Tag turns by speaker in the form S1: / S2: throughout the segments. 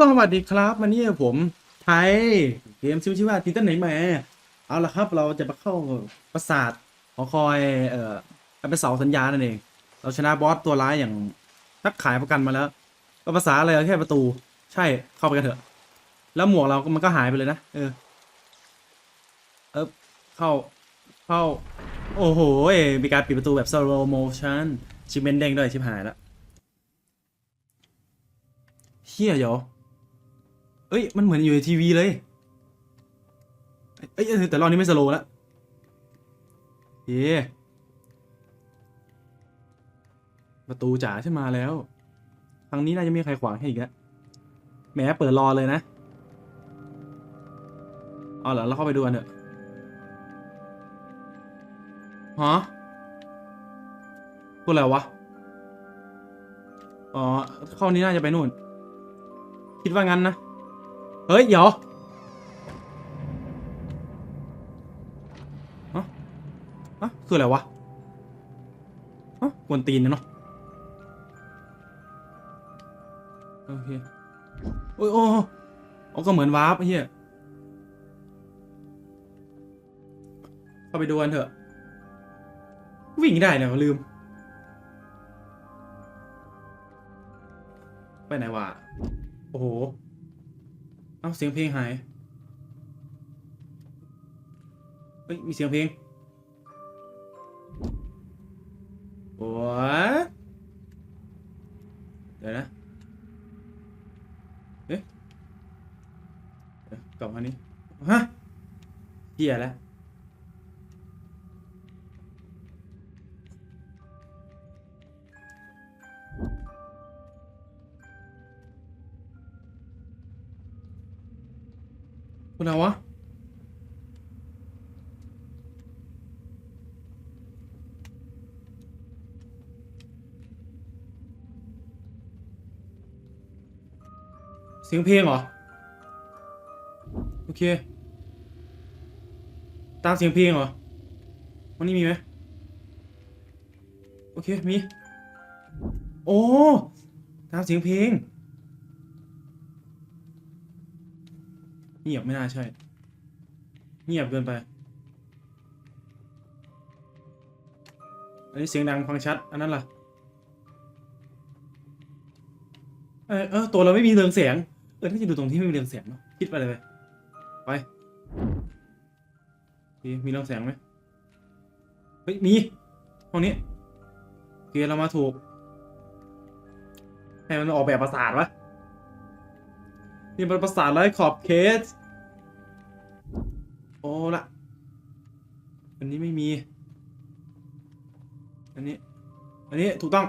S1: ก็สวัสดีครับวันนี้ผมไทยเกมชื่อชื่อว่าทินตันไหนมาเอาละครับ เราจะมาเข้าปราสาทหอคอยเอ่อเป็นเสาสัญญาณนั่นเอง เราชนะบอสตัวร้ายอย่างนักขายประกันมาแล้ว ก็ภาษาอะไรแค่ประตู ใช่เข้าไปกันเถอะ แล้วหมวกเราก็มันก็หายไปเลยนะเออเออเข้าเข้า โอ้โหมีการปิดประตูแบบ slow motion ชิมเมนเด้งด้วยชิบหายแล้วเฮียเดี๋ยว เอ้ย มันเหมือนอยู่ในทีวีเลย เอ้ย แต่รอบนี้ไม่สโลว์แล้วเย้ประตูจ๋าขึ้นมาแล้วทางนี้น่าจะไม่มีใครขวางให้อีกแล้วแหมเปิดรอเลยนะเอาเหรอเราเข้าไปดูกันเถอะฮะพูดอะไรวะ อ๋อเข้านี้น่าจะไปนู่น คิดว่างั้นนะ เฮ้ยเดี๋ยวฮะฮะคืออะไรวะฮะกวนตีนนะเนาะโอเคโอ้ยโอ้โอ้โอ้ก็เหมือนวาร์ปไอ้เหี้ยเข้าไปดูกันเถอะ วิ่งได้เนี่ยลืม ไปไหนวะ โอ้โห เอาเสียงเพลงหายเฮ้ยมีเสียงเพลงโอ้เดี๋ยวนะเอ๊ะเดี๋ยวกลับมานี้ฮะเกียแล้ว เสียงเพลงเหรอ โอเค ตามเสียงเพลงเหรอวันนี้มีไหมโอเค มี โอ้ ตามเสียงเพลงเงียบไม่น่าใช่ เงียบเกินไป อันนี้เสียงดังฟังชัด อันนั้นล่ะ เออ ตัวเราไม่มีเรืองแสง เออถ้าจะดูตรงที่ไม่มีเรืองแสงเนาะคิดไปเลยไปไปมีเรืองแสงไหมเฮ้ยมีห้องนี้โอเคเรามาถูกให้มันออกแบบประสาทวะนี่มันประสาทไร้ขอบเขตโอ้ละอันนี้ไม่มี อันนี้ อันนี้ถูกต้อง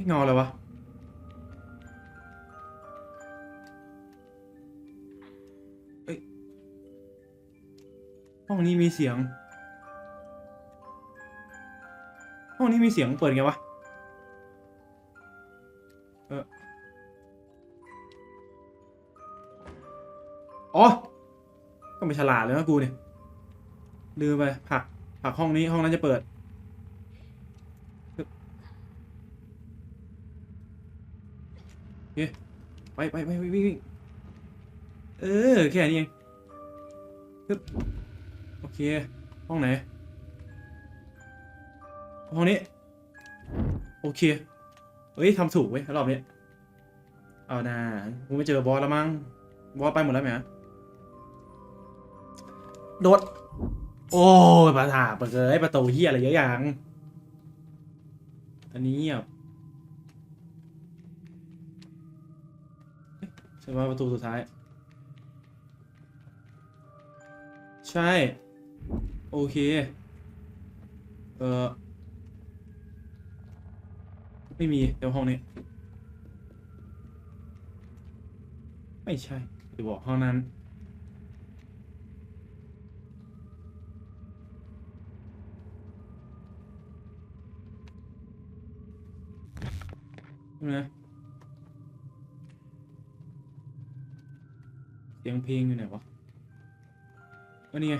S1: เอ๊ะเงาอะไรวะเอ้ยห้องนี้มีเสียง ห้องนี้มีเสียงเปิดไงวะเอออ๋อก็ไม่ฉลาดเลยนะกูเนี่ยลืมไปผักผักห้องนี้ห้องนั้นจะเปิดปึ๊บโอ เคไปไปไปไปวิ่งวิ่งเออแค่นี้เองปึ๊บโอเค ห้องไหน ห้องนี้ โอเค เฮ้ยทำถูกเว้ยรอบนี้ เอานะกูไม่เจอบอสแล้วมั้ง บอสไปหมดแล้วไหมฮะโดด โอ้ยประถาเปิดเลยประตูเฮียอะไรเยอะอย่าง อันนี้เงียบเอ๊ะ ใช่ว่าประตูสุดท้าย ใช่ โอเค เออไม่มีเดี๋ยวห้องนี้ ไม่ใช่จะบอกห้องนั้น ใช่ไหม เสียงเพลงอยู่ไหนวะวันนี้ไง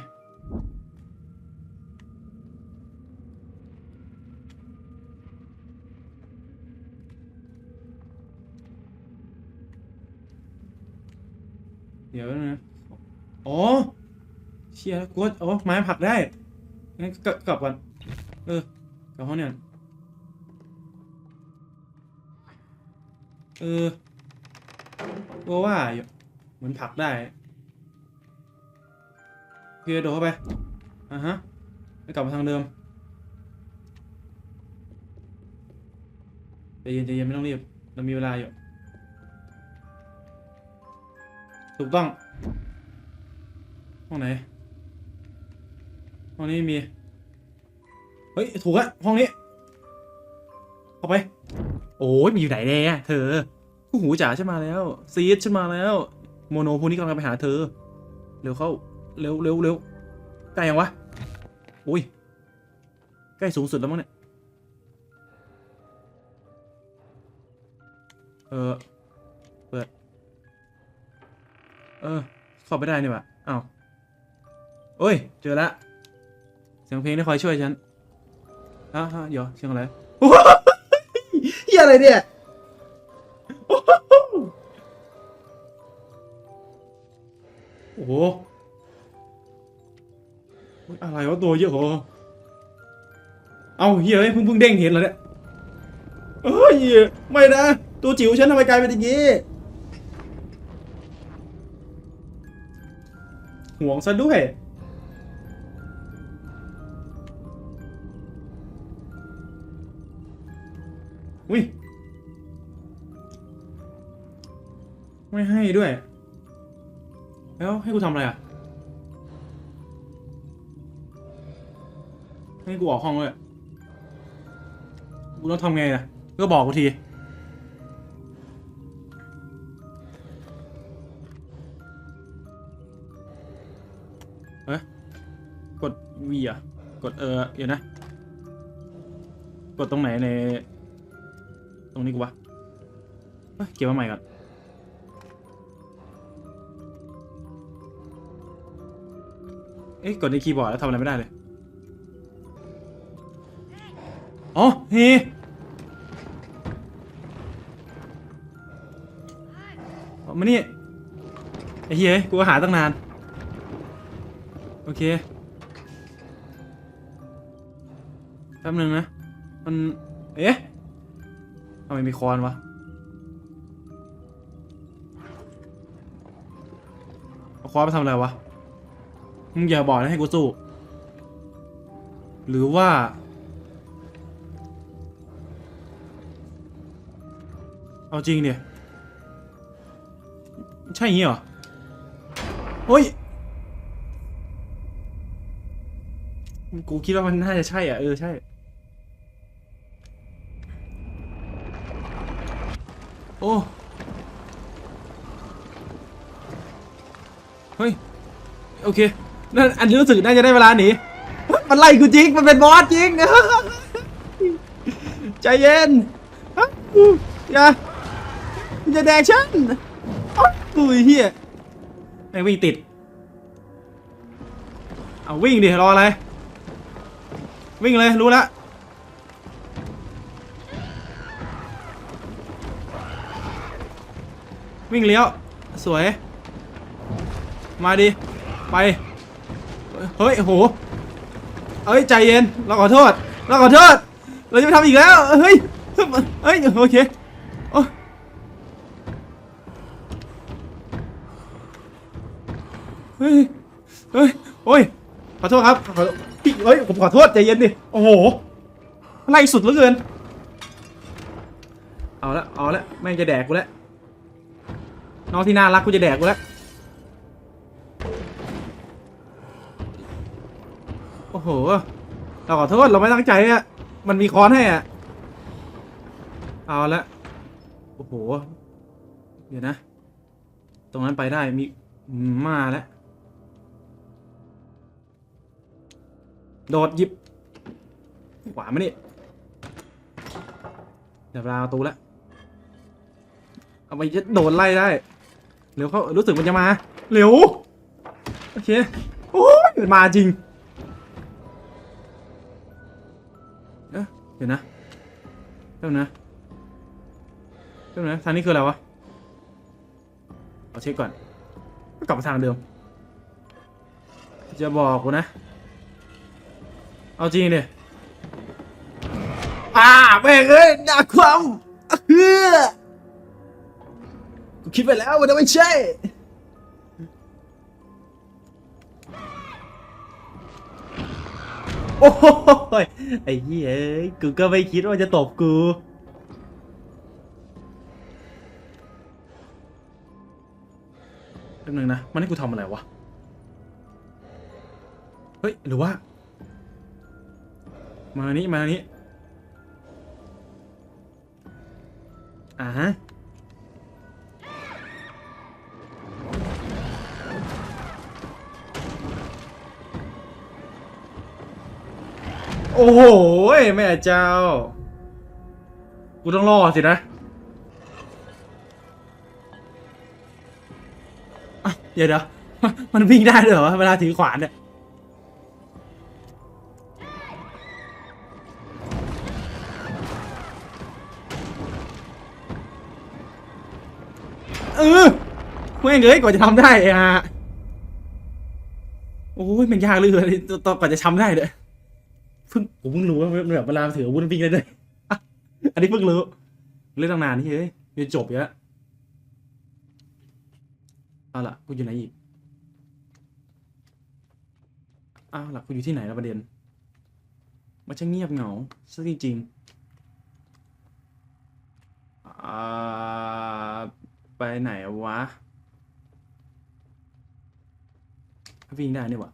S1: เดี๋ยวนะอ๋อเชียร์กดโอ้ไม้ผักได้ งั้นกลับกลับก่อน เออกลับห้องเนี่ยเออตัวว่าอยู่ เหมือนผักได้โอเคโดดเข้าไปอะฮะแล้กลับมาทางเดิมใจเย็นใจเย็นไม่ต้องรีบ เรามีเวลาอยู่ ถูกต้อง ห้องไหน ห้องนี้มี เฮ้ย ถูกอะห้องนี้ เข้าไป โอ้ยมีอยู่ไหนเนี่ยเธอ คู่หูจ๋าฉันมาแล้ว ซีดฉันมาแล้ว โมโนพวกนี้กำลังไปหาเธอ เร็วเข้า เร็วเร็วเร็วใกล้ยังวะ อุ้ย ใกล้สูงสุดแล้วมั้งเนี่ย เออ เปิด เออ เข้าไปได้นี่ว่าอ้าวโอ้ย เจอละ เสียงเพลงที่คอยช่วยฉันอะฮะเดี๋ยวเสียงอะไรเฮียอะไรเนี่ย โอ้โหอะไรวะตัวเยอะเหเอาเฮียเอ้ยเพิ่งเพิ่งเด้งเห็นแล้วเนี่ยเฮ้ยไม่นะ ตัวจิ๋วฉันทำไมกลายเป็นอย่างนี้ห่วงซะด้วยอุ้ยไม่ให้ด้วย แล้วให้กูทำอะไรอะ ให้กูออกห้องเลยกูต้องทำไงนะก็บอกกูที เฮ้กด V อะ กดเออเดี๋ยวนะ กดตรงไหนใน ตรงนี้กูวะเฮ้ยเก็บมาใหม่ก่อน เอ๊ะกดในคีย์บอร์ดแล้วทำอะไรไม่ได้เลย อ๋อเฮ้เอามานี่ไอ้เฮ้ยกูหาตั้งนาน โอเค แป๊บนึงนะ มัน เอ๊ะทำไมมีคอนวะ เอาคอนไปทำอะไรวะ มึงอย่าบอกนะให้กูสู้ หรือว่า เอาจริงเนี่ย ใช่อย่างงี้เหรอเฮ้ย กูคิดว่ามันน่าจะใช่อะ เออ ใช่ โอ้ เฮ้ย โอเค นั่นอันนี้รู้สึกน่าจะได้เวลาหนีมันไล่กูจริง มันเป็นบอสจริง ใจเย็นฮะอย่าอย่าแดกฉันอ๊ะอุ้ยเฮียแม่งวิ่งติด เอาวิ่งดิ รออะไร วิ่งเลย รู้แล้ววิ่งเลี้ยว สวย มาดิ ไป เฮ้ยโหเอ้ยใจเย็นเราขอโทษเราขอโทษเราจะไม่ทำอีกแล้วเฮ้ยเฮ้ยโอเคโอ้เฮ้ยเฮ้ยโอ้ยขอโทษครับขอพี่เฮ้ยผมขอโทษใจเย็นดิโอ้โหไล่สุดเหลือเกินเอาละเอาละแม่งจะแดกกูแล้วน้องที่น่ารักกูจะแดกกูแล้ว อ้โห เราขอโทษเราไม่ตั้งใจอะมันมีค้อนให้อะเอาละโอ้โห เดี๋ยวนะ ตรงนั้นไปได้มีมาแล้ว โดดหยิบ ขวามานี่เดี๋ยวเวลาตูแล้วเอาไปจะโดดไล่ได้ เร็วเขารู้สึกมันจะมา เร็ว โอเค โอ้ยมันมาจริง เอ๊ะเดี๋ยวนะเดี๋ยวนะเดี๋ยวนะทางนี้คืออะไรวะเอาเช็คก่อนก็กลับมาทางเดิม จะบอกกูนะ เอาจริงดิอ่าแม่งเอ้ยด่าความเฮือกูคิดไปแล้วว่าจะไม่ใช่ โอ้ยไอ้เหี้ยเอ้กูก็ไม่คิดว่าจะตบกูแป๊บนึงนะ มันให้กูทำอะไรวะ เฮ้ย หรือว่า มานี้มานี้อ่า อ้โหแม่เจ้า กูต้องรอสินะอะเดี๋ยวเดี๋ยวมันวิ่งได้ด้วยเหรอเวลาถือขวานเนี่ยเออแม่งเอ้ยกว่าจะทำได้อะโอ้ยมันยากเหลยตอนกว่าจะทำได้เลย เพิ่งผมเพิ่งรู้ว่ามันแบบเวลาถืออาวุธวิ่งได้ด้วย อันนี้เพิ่งรู้ เล่นตั้งนานนี่เฮ้ยจะจบอยู่แล้วเอาล่ะกูอยู่ไหนอีกอ้าวล่ะกูอยู่ที่ไหนล้วประเด็น มันช่างเงียบเหงาซะจริงๆอ่าไปไหนวะวิ่งได้นี่หวะ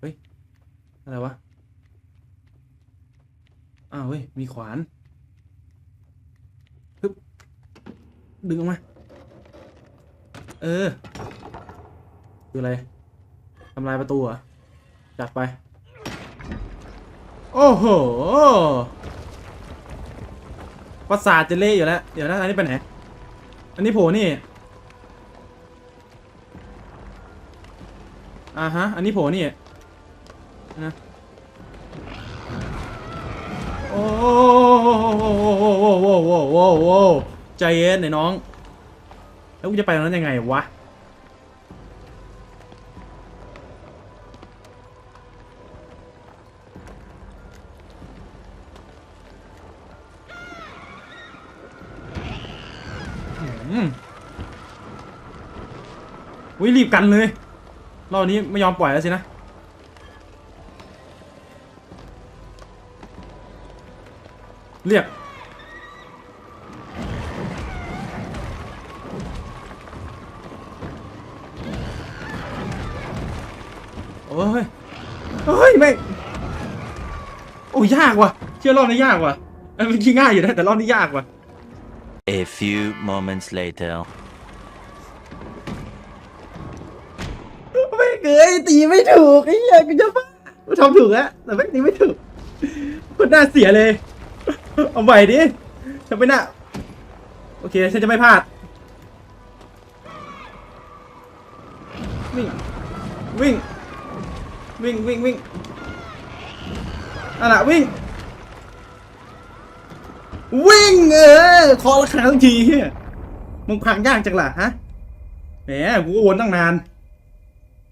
S1: เฮ้ย อะไรวะ อ้าวเฮ้ย มีขวานฮึบดึงออกมา เออ คืออะไร ทำลายประตูเหรอ จัดไป โอ้โห ประสาทจะเละอยู่แล้ว เดี๋ยวนะอันนี้ไปไหน อันนี้โผล่นี่อ่าฮะ อันนี้โผล่นี่ นะโอ้โหโอ้โหโอ้โหใจเย็นหน่อยน้อง แล้วกูจะไปตรงนั้นยังไงวะอุ้ยรีบกันเลยรอบนี้ไม่ยอมปล่อยแล้วสินะ เรียก โอ้ยเฮ้ยแม่งโอ้ยยากว่ะ เชื่อรอบนี้ยากว่ะเอ้ยเมื่อกี้ง่ายอยู่นะ แต่รอบนี้ยากว่ะ
S2: A few moments later.
S1: ไม่เคยตีไม่ถูกไอ้เหี้ยกูจะบ้ากูทำถูกแล้วแต่ไม่ตีไม่ถูกคนน่าเสียเลย เอาใหม่ดิฉันไม่น่าโอเค ฉันจะไม่พลาด วิ่ง วิ่ง วิ่ง วิ่ง วิ่งอะล่ะวิ่ง วิ่ง เออคอละครั้งทีเฮียมึงพังยากจังล่ะฮะ แหม กูวนตั้งนาน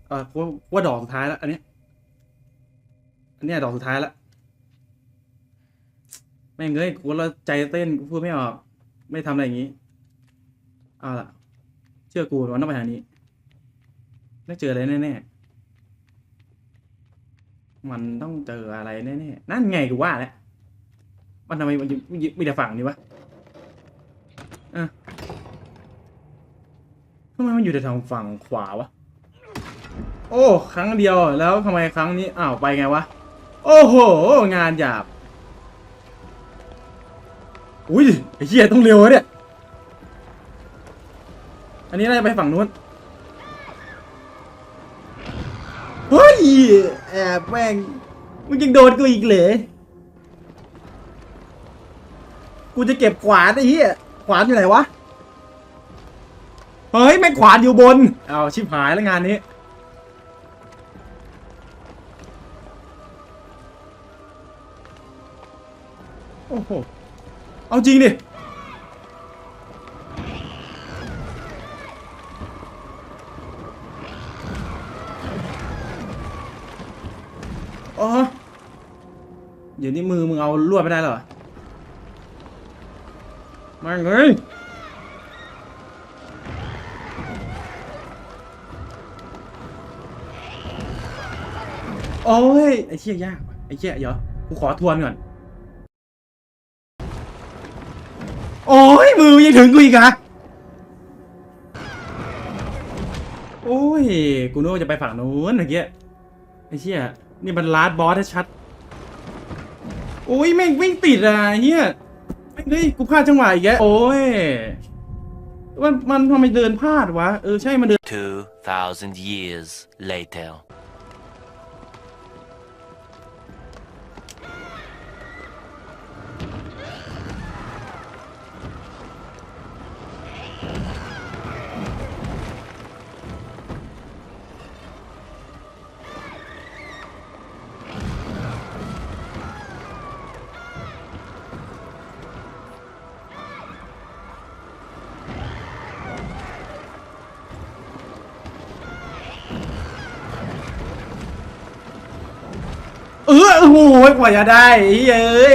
S1: เออว่าว่าดอกสุดท้ายแล้ว อันนี้ อันนี้ดอกสุดท้ายแล้ว แม่งเอ้ยกูแล้วใจเต้นกูพูดไม่ออก ไม่ทำอะไรอย่างงี้เอาล่ะ เชื่อกูวันต้องไปทางนี้ต้องเจออะไรแน่ๆมันต้องเจออะไรแน่ๆนั่นไงกูว่าแล้วมันทำไมมันมีมีแต่ฝั่งนี้วะอะทำไมมันอยู่แต่ทางฝั่งขวาวะโอ้ ครั้งเดียวแล้วทำไมครั้งนี้อ้าวไปไงวะ โอ้โห งานหยาบ อุ้ยไอ้เหี้ยต้องเร็ววะเนี่ย อันนี้น่าจะไปฝั่งนู้น เฮ้ย แอบแม่งมึงยังโดนกูอีกเหรอกูจะเก็บขวานไอ้เหี้ยขวานอยู่ไหนวะ เฮ้ยแม่งขวานอยู่บน เอาชิบหายแล้วงานนี้โอ้โห เอาจริงดิ อ๋อ เดี๋ยวนี้มือมึงเอาลวดไม่ได้เหรอมาเลยโอ้ย ไอ้เชี่ยยาก ไอ้เชี่ยเดี๋ยวกูขอทวนก่อน ยมือยังถึงกูอีกเหรอะโอ้ย กูนึกว่าจะไปฝั่งนู้นเมื่อกี้ไอ้เชี่ยนี่มันลาดบอสชัดๆโอ้ยแม่งวิ่งติดอะไอ้เฮียแม่งเฮ้ยกูพลาดจังหวะอีกแล้วโอ้ยมันมันทำไมเดินพลาดวะเออใช่มันเดิน
S2: 2,000 years later.
S1: อโอ้โหกว่าจะได้ไอ้เอ้ย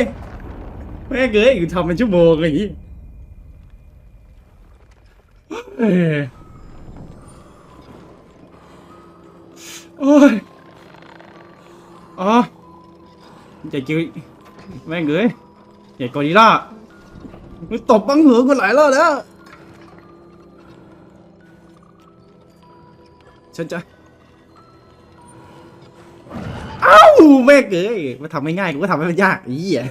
S1: แม่งเอ้ยกูทำเป็นชั่วโมงอย่างนี้โอ้ยอ๋ออย่าเกี่ยวแม่งเอ้ยอย่ากอริลล่ามึงตบบังหือกูหลายรอบแล้วฉันจะ เอ้าแม่งเอ้ยมาทำไม่ง่ายกูก็ทำให้มันยากอ้เหี้ย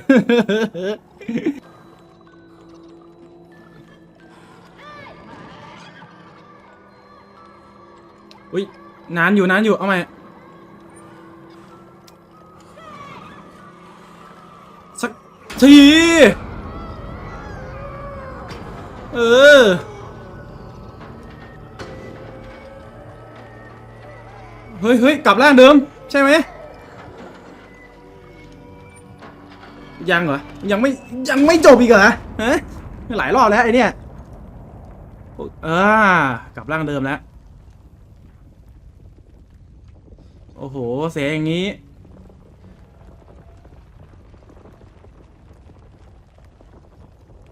S1: อุ้ยนานอยู่นานอยู่ เอาใหม่สักทีเออเฮ้ยเฮ้ยกลับร่างเดิม ใช่ไหม ยังเหรอ ยังไม่ยังไม่จบอีกเหรอฮะหลายรอบแล้วไอเนี่ยเออกลับร่างเดิมแล้ว โอ้โห เสียอย่างนี้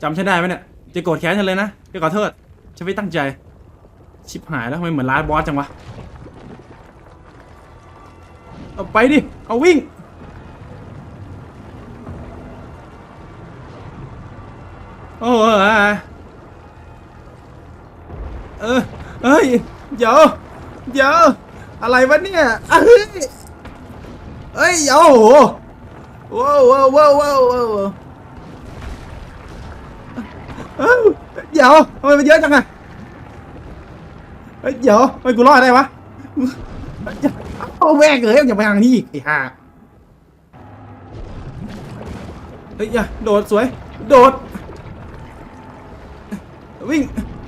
S1: จำฉันได้ไหมเนี่ย จะโกรธแค้นฉันเลยนะจะขอโทษฉันไม่ตั้งใจ ชิบหายแล้วทำไมเหมือนลาดบอสจังวะ เอาไปดิ เอาวิ่ง โอ้เออเออเฮ้ย เดี๋ยว เดี๋ยว อะไรวะเนี่ยเฮ้ยเฮ้ยเดี๋ยวโอ้โหว้าวว้าวว้าวว้าวเดี๋ยวทำไมมันเยอะจังอะเฮ้ยเดี๋ยวทำไมกูรอดได้วะเอาแม่งเลยอย่าไปทางนี้อีกไอ้ห่าเฮ้ยอย่าโดดสวย โดด วิ่ง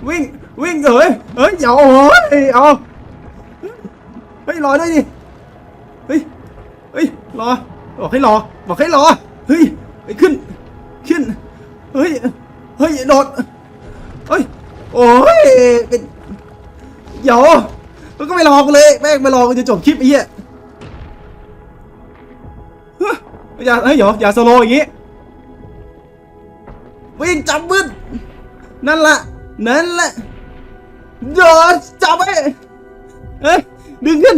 S1: วิ่งวิ่งเอ้ยเอ้ยอย่าโอ้ยเอาเฮ้ยรอได้ดิเฮ้ยเฮ้ยรอบอกให้รอบอกให้รอเฮ้ยเฮ้ขึ้นขึ้นเฮ้ยเฮ้ยโดดเฮ้ยโอ้ยเป็นเดี๋ยวมันก็ไม่รอกูเลยแม่งไม่รอกูจะจบคลิปไอ้เหี้ยเฮ้ยอย่าเฮ้ยเดี๋ยวอย่าสโลว์อย่างงี้วิ่งจับมืด นั่นแหละนั่นแหละเดี๋ยวจับไปเฮ้ยดึงขึ้น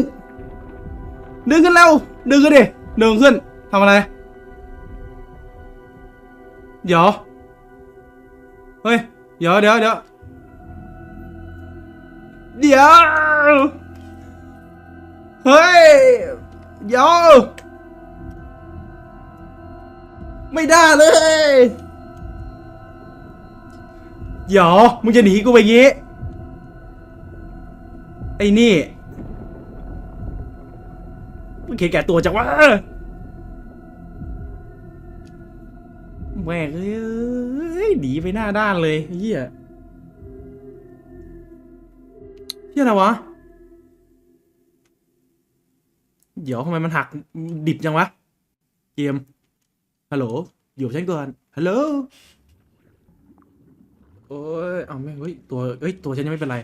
S1: ดึงขึ้นแล้วดึงขึ้นดิดึงขึ้นทำอะไรเดี๋ยวเฮ้ยเดี๋ยวเดี๋ยวเดี๋ยวเดี๋ยวเฮ้ยเดี๋ยวไม่ได้เลย เดี๋ยวมึงจะหนีกูไปงี้ ไอ้นี่ มึงเขียนแก่ตัวจังวะแม่งเอ้ยหนีไปหน้าด้านเลยเฮียเฮียอะไรวะ เดี๋ยวทำไมมันหักดิบจังวะ เกม ฮัลโหล อยู่กับฉันก่อนฮัลโหล โอ้ยเอาไม่เฮ้ยตัวเฮ้ยตัวฉันยังไม่เป็นไร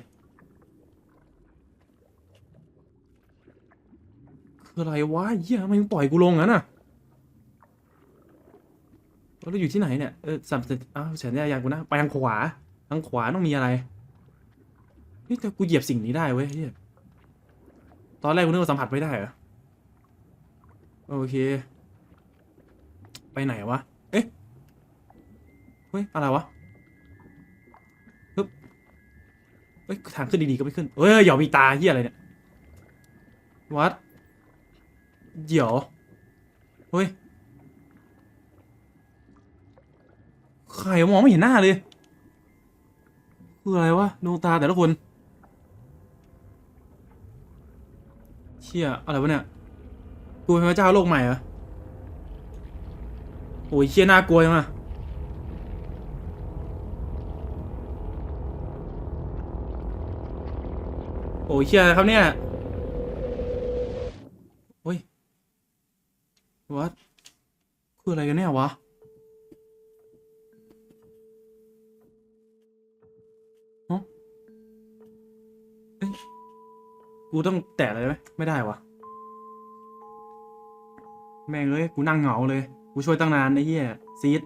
S1: คืออะไรวะเหี้ยทำไมมึงปล่อยกูลงงั้นน่ะเราอยู่ที่ไหนเนี่ยเออสัมสัอ้าวฉันยายกูนะไปทางขวาทางขวาต้องมีอะไรเฮ้ยแต่กูเหยียบสิ่งนี้ได้เว้ยเฮียตอนแรกกูนึกว่าสัมผัสไม่ได้เหรอโอเค ไปไหนวะ เอ๊ะเฮ้ยอะไรวะ เฮ้ยทางขึ้นดีๆก็ไม่ขึ้นเฮ้ยอย่ามีตาเฮียอะไรเนี่ยวัดเดี๋ยวเฮ้ยใครมองไม่เห็นหน้าเลย คืออะไรวะดวงตาแต่ละคนเชี่ยอะไรวะเนี่ยกูเป็นพระเจ้าโลกใหม่เหรอโอ้ยเชี่ยน่ากลัวจังอะ อ้ยเชียอะไรครับเนี่ยโอ้ยวัดคืออะไรกันเนี่ยวะกูต้องแตะอะไรไหมไม่ได้วะแม่งเอ้ยกูนั่งเหงาเลย กูช่วยตั้งนานไอ้เหี้ยซีด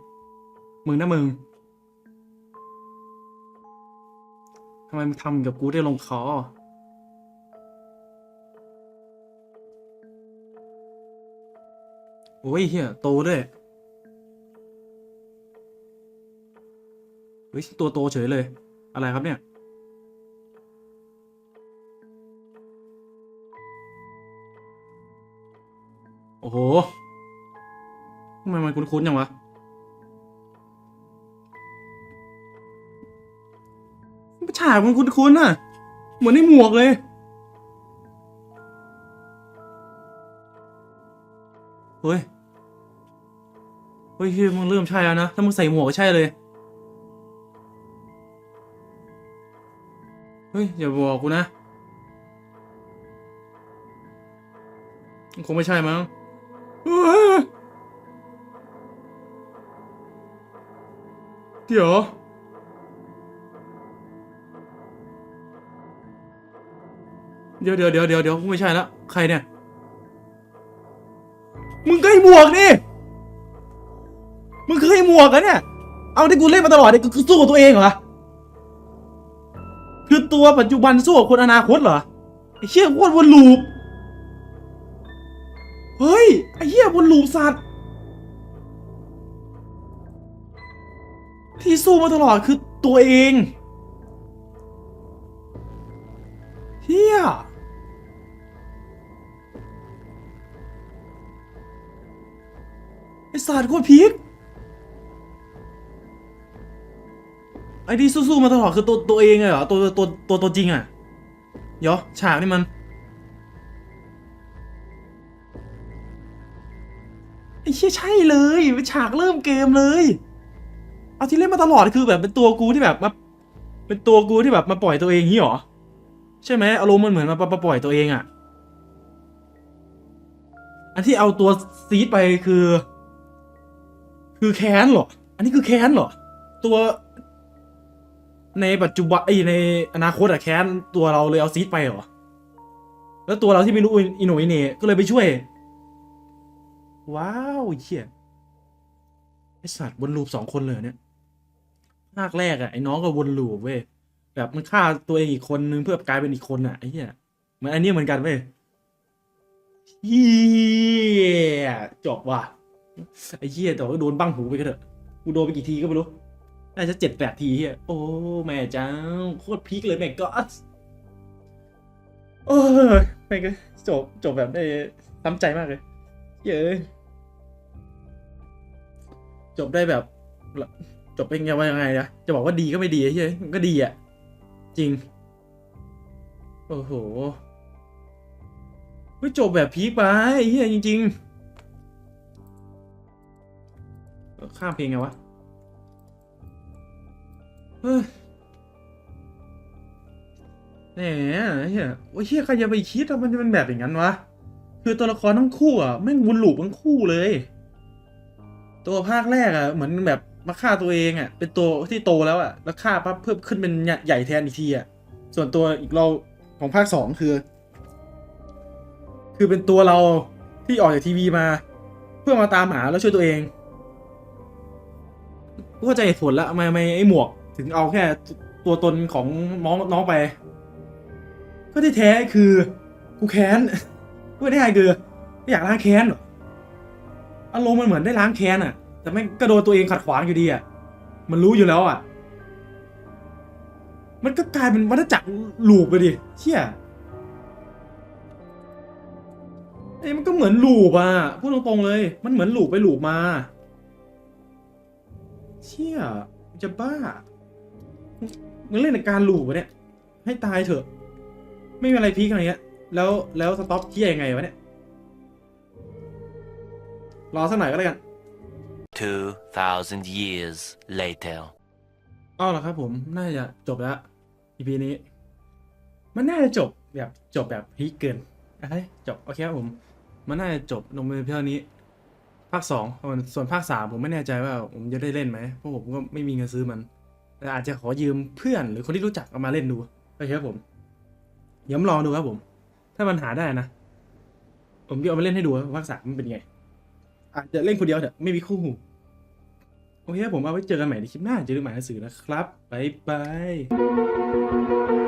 S1: มึงนะมึงทำไมมึงทำกับกูได้ลงคอ โอ้ยเหี้ยโตด้วยเฮ้ยตัวโตเฉยเลย อะไรครับเนี่ย โอ้โหทำไมมันคุ้นๆยังวะฉากมันคุ้นๆน่ะ เหมือนในหมวกเลยเฮ้ย เฮ้ยมันเริ่มใช่แล้วนะ ถ้ามึงใส่หมวกก็ใช่เลย เฮ้ย อย่าบอกกูนะ คงไม่ใช่มั้งเดี๋ยวเดี๋ยวเดี๋ยวเดี๋ยวเดี๋ยวไม่ใช่ละใครเนี่ย มึงเคยหมวกนี่ วกอะเนี่ย เอาที่กูเล่นมาตลอดเนี่ยคือสู้กับตัวเองเหรอ คือตัวปัจจุบันสู้กับคนอนาคตเหรอ ไอ้เชี่ยโคตรวนลูป เฮ้ย ไอ้เหี้ยบนลุมสัตว์ ที่สู้มาตลอดคือตัวเองเฮียไอสัตว์โคตรพีค ไอ้ที่สู้ๆมาตลอดคือตัวตัวเองเลยเหรอตัวตัวตัวตัวจริงอะเดี๋ยวฉากนี่มัน ไอ้เชี่ยใช่เลยเป็นฉากเริ่มเกมเลย เอาที่เล่นมาตลอดคือแบบเป็นตัวกูที่แบบมาเป็นตัวกูที่แบบมาปล่อยตัวเองงี้เหรอใช่ไหมอารมณ์มันเหมือนมามาปล่อยตัวเองอะอันที่เอาตัวซีดไปคือ คือแค้นเหรอ อันนี้คือแค้นเหรอ ตัว ในปัจจุบันไอในอนาคตอะแค้นตัวเราเลยเอาซีดไปเหรอ แล้วตัวเราที่ไม่รู้อิโหนอิเน่ก็เลยไปช่วย ว้าวเหี้ยไอสัตว์วนลูปสองคนเลยเนี่ยภาคแรกอะไอ้น้องก็วนลูปเว้ยแบบมันฆ่าตัวเองอีกคนนึงเพื่อกลายเป็นอีกคนอะไอ้เหี้ยเหมือนอันนี้เหมือนกันเว้ยเฮียจบว่ะไอ้เหี้ยแต่ว่าโดนบั้งหูไปก็เถอะกูโดนไปกี่ทีก็ไม่รู้ น่าจะเจ็ดแปดทีเฮียโอ้ แม่เจ้า โคตรพีคเลยแม่ก็โอ้ยแม่ก็จบจบแบบได้ซ้ำใจมากเลย เย้ยจบได้แบบ จบเป็นยังไงนะจะบอกว่าดีก็ไม่ดีใช่ไหมมันก็ดีอะ จริง โอ้โหไม่จบแบบพีคไปเฮียจริง ๆ ข้ามเพลงไงวะ แหมเฮียโอ้ยเฮียใครจะไปคิดว่ามันจะเป็นแบบอย่างนั้นวะ คือตัวละครทั้งคู่อะแม่งวนลูปทั้งคู่เลย ตัวภาคแรกอะเหมือนแบบมาฆ่าตัวเองอะ เป็นตัวที่โตแล้วอะ แล้วฆ่าปั๊บเพิ่มขึ้นเป็นใหญ่แทนอีกทีอะ ส่วนตัวอีกเราของภาคสองคือ คือเป็นตัวเราที่ออกจากทีวีมา เพื่อมาตามหาแล้วช่วยตัวเองกูเข้าใจเหตุผลแล้วทำไมทำไมไอ้หมวก ถึงเอาแค่ตัวตนของน้องน้องไป ก็ที่แท้คือกูแค้นพูดได้ไงคือไม่อยากล้างแค้นหรออารมณ์มันเหมือนได้ล้างแค้นอะ แต่ไม่ก็โดนตัวเองขัดขวางอยู่ดีอะมันรู้อยู่แล้วอะ มันก็กลายเป็นวัฏจักรลูปไปดิเชี่ยไอ้ยมันก็เหมือนลูปอะพูดตรงๆเลย มันเหมือนลูปไปลูปมา เชี่ยจะบ้า มึงเล่นในการลูปวะเนี่ย ให้ตายเถอะ ไม่มีอะไรพีคอะไรเงี้ย แล้วแล้วสต็อปเที่ยยังไงวะเนี่ย รอสักหน่อยก็แล้วกัน
S2: 2,000 years later.
S1: เอาละครับผม น่าจะจบแล้ว EP นี้ มันน่าจะจบแบบจบแบบพีคเกินอะไรจบ โอเคครับผม มันน่าจะจบลงไปเพียงนี้ ภาคสองส่วนภาคสามผมไม่แน่ใจว่าผมจะได้เล่นไหมเพราะผมก็ไม่มีเงินซื้อมัน แต่อาจจะขอยืมเพื่อนหรือคนที่รู้จักเอามาเล่นดูโอเคครับผมเดี๋ยวมาลองดูครับผม ถ้ามันหาได้นะ ผมจะเอามาเล่นให้ดูว่าภาคสามมันเป็นไง อาจจะเล่นคนเดียวเถอะไม่มีคู่โอเคครับผมเอาไว้เจอกันใหม่ในคลิปหน้าเจอกันใหม่ในสื่อนะครับบ๊ายบาย